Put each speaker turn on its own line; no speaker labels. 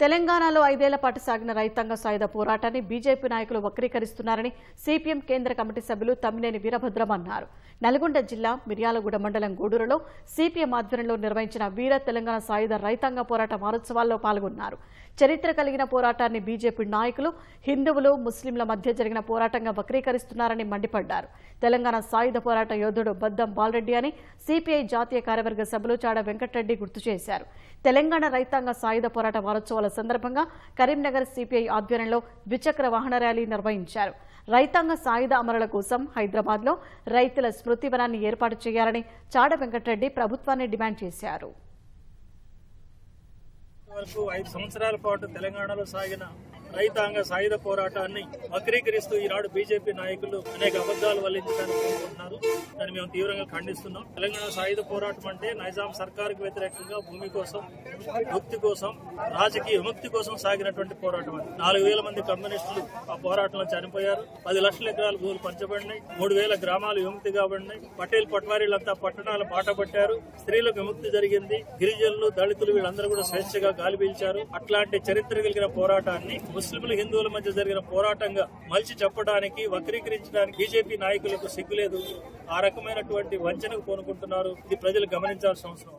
తెలంగాణలో ఐదేళ్ళ పాటు సాగిన రైతాంగ సాయుధ పోరాటాన్ని బీజేపీ నాయకులు వక్రీకరిస్తున్నారని సిపిఎం కేంద్ర కమిటీ సభ్యులు తమ్మినేని వీరభద్రం అన్నారు. నల్గొండ జిల్లా మిర్యాలగూడ మండలం గూడూరులో సిపిఎం ఆధ్వర్యంలో నిర్వహించిన వీర తెలంగాణ సాయుధ రైతాంగ పోరాట మహోత్సవాల్లో పాల్గొన్నారు. చరిత్ర కలిగిన పోరాటాన్ని బీజేపీ నాయకులు హిందువులు ముస్లింల మధ్య జరిగిన పోరాటంగా వక్రీకరిస్తున్నారని మండిపడ్డారు. తెలంగాణ సాయుధ పోరాట యోధుడు బద్దం బాలరెడ్డి అని సిపిఐ జాతీయ కార్యవర్గ సభ్యులు చాడ వెంకటరెడ్డి గుర్తు చేశారు. తెలంగాణ రైతాంగ సాయుధ పోరాట ఉత్సవాల సందర్భంగా కరీంనగర్ సిపిఐ ఆధ్వర్యంలో ద్విచక్ర వాహన ర్యాలీ నిర్వహించారు. రైతాంగ సాయుధ అమరుల కోసం హైదరాబాద్లో రైతుల స్మృతివనాన్ని ఏర్పాటు చేయాలని చాడ వెంకటరెడ్డి ప్రభుత్వాన్ని డిమాండ్ చేశారు.
వరకు ఐదు సంవత్సరాల పాటు తెలంగాణలో సాగిన రైతాంగ సాయుధ పోరాటాన్ని వక్రీకరిస్తూ ఈనాడు బీజేపీ నాయకులు అనేక అబద్దాలు వల్లించడానికి కోరుకుంటున్నారు దాన్ని మేము తీవ్రంగా ఖండిస్తున్నాం. తెలంగాణ సాయుధ పోరాటం అంటే నైజాం సర్కారుకు వ్యతిరేకంగా భూమి కోసం ముక్తి కోసం రాజకీయ విముక్తి కోసం సాగినటువంటి పోరాటం అది. నాలుగు వేల మంది కమ్యూనిస్టులు ఆ పోరాటంలో చనిపోయారు. పది లక్షల ఎకరాలు భూములు పంచబడినాయి. మూడు వేల గ్రామాలు విముక్తి కాబడినాయి. పటేల్ పట్వారీలంతా పట్టణాలు బాట పట్టారు. స్త్రీలకు విముక్తి జరిగింది. గిరిజనులు దళితులు వీళ్ళందరూ కూడా స్వేచ్ఛగా గాలి పీల్చారు. అట్లాంటి చరిత్ర కలిగిన పోరాటాన్ని ముస్లింలు హిందువుల మధ్య జరిగిన పోరాటంగా మలిచి చెప్పడానికి వక్రీకరించడానికి బీజేపీ నాయకులకు సిగ్గులేదు. ఆ రకమైనటువంటి వంచనకు పూనుకుంటున్నారు. ఇది ప్రజలు గమనించాల్సిన అవసరం